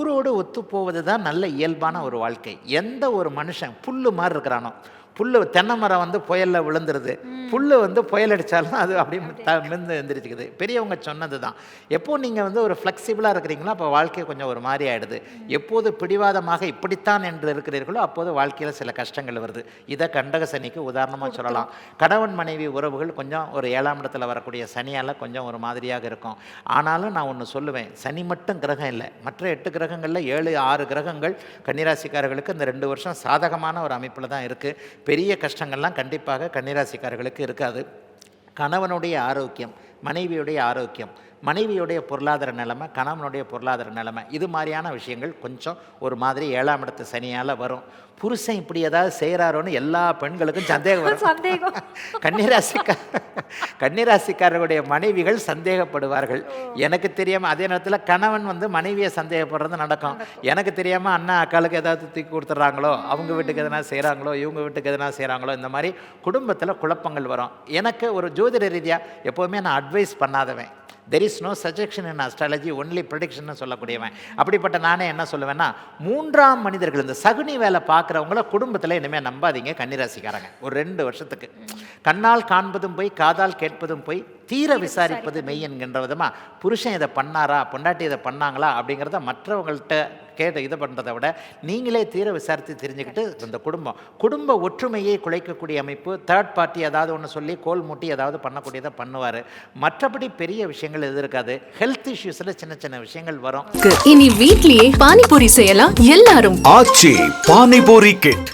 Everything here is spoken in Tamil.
ஊரோடு ஒத்துப்போவது தான் நல்ல இயல்பான ஒரு வாழ்க்கை. எந்த ஒரு மனுஷன் புல்லு மாதிரி இருக்கிறானோ புல்லு தென்னை மரம் வந்து புயலில் விழுந்துருது. புல்லு வந்து புயல் அடித்தாலும் அது அப்படியே த மிந்து எந்திரிச்சுக்குது. பெரியவங்க சொன்னது தான் எப்போ நீங்கள் வந்து ஒரு ஃப்ளெக்சிபிளாக இருக்கிறீங்களோ அப்போ வாழ்க்கை கொஞ்சம் ஒரு மாதிரி ஆகிடுது எப்போது பிடிவாதமாக இப்படித்தான் என்று இருக்கிறீர்களோ அப்போது வாழ்க்கையில் சில கஷ்டங்கள் வருது. இதை கண்டக சனிக்கு உதாரணமாக சொல்லலாம். கணவன் மனைவி உறவுகள் கொஞ்சம் ஒரு ஏழாம் இடத்துல வரக்கூடிய சனியால் கொஞ்சம் ஒரு மாதிரியாக இருக்கும். ஆனாலும் நான் ஒன்று சொல்லுவேன். சனி மட்டும் கிரகம் இல்லை. மற்ற எட்டு கிரகங்களில் ஏழு ஆறு கிரகங்கள் கன்னிராசிக்காரர்களுக்கு இந்த ரெண்டு வருஷம் சாதகமான ஒரு அமைப்பில் தான் இருக்குது பெரிய கஷ்டங்கள்லாம் கண்டிப்பாக கன்னிராசிக்காரர்களுக்கு இருக்காது. கணவனுடைய ஆரோக்கியம் மனைவியுடைய ஆரோக்கியம். மனைவியுடைய பொருளாதார நிலைமை கணவனுடைய பொருளாதார நிலைமை இது மாதிரியான விஷயங்கள் கொஞ்சம் ஒரு மாதிரி ஏழாம் இடத்து சனியால் வரும். புருஷன் இப்படி ஏதாவது செய்கிறாரோன்னு எல்லா பெண்களுக்கும் சந்தேகம் வரும். சந்தேகம். கன்னிராசிக்கா கன்னிராசிக்காரர்களுடைய மனைவிகள் சந்தேகப்படுவார்கள். எனக்கு தெரியாமல் அதே நேரத்தில் கணவன் வந்து மனைவியை சந்தேகப்படுறது நடக்கும். எனக்கு தெரியாமல் அண்ணா அக்காளுக்கு ஏதாவது தூக்கி கொடுத்துட்றாங்களோ அவங்க வீட்டுக்கு எதனா செய்கிறாங்களோ இவங்க வீட்டுக்கு எதனா செய்கிறாங்களோ இந்த மாதிரி குடும்பத்தில் குழப்பங்கள் வரும். எனக்கு ஒரு ஜோதிட ரீதியாக எப்போவுமே நான் advice பண்ணாதவன். There is no suggestion in astrology only prediction சொல்லக்கூடியவன். அப்படிப்பட்ட நானே என்ன சொல்லுவேன்னா மூன்றாம் மனிதர்கள் இந்த சகுனி வேலை பார்க்குறவங்கள குடும்பத்தில் இனிமேல் நம்பாதீங்க கன்னிராசிக்காரங்க. ஒரு ரெண்டு வருஷத்துக்கு. கண்ணால் காண்பதும் போய் காதால் கேட்பதும் போய் தீர விசாரிப்பது மெய் என்கின்ற விதமாக புருஷன் இதை பண்ணாரா பொண்டாட்டி இதை பண்ணாங்களா அப்படிங்கிறத மற்றவங்கள்ட்ட கேட்டு இது பண்ணுறதை விட நீங்களே தீர விசாரித்து தெரிஞ்சுக்கிட்டு இந்த குடும்பம். குடும்ப ஒற்றுமையை குலைக்கக்கூடிய அமைப்பு தேர்ட் பார்ட்டி ஏதாவது ஒன்று சொல்லி கோல் மூட்டி ஏதாவது பண்ணக்கூடியதை பண்ணுவார். மற்றபடி பெரிய விஷயங்கள் எது இருக்காது. ஹெல்த் இஷ்யூஸில் சின்ன சின்ன விஷயங்கள் வரும். இனி வீட்லயே பானிபூரி செய்யலாம். எல்லாரும் ஆச்சி பானிபூரி கிட்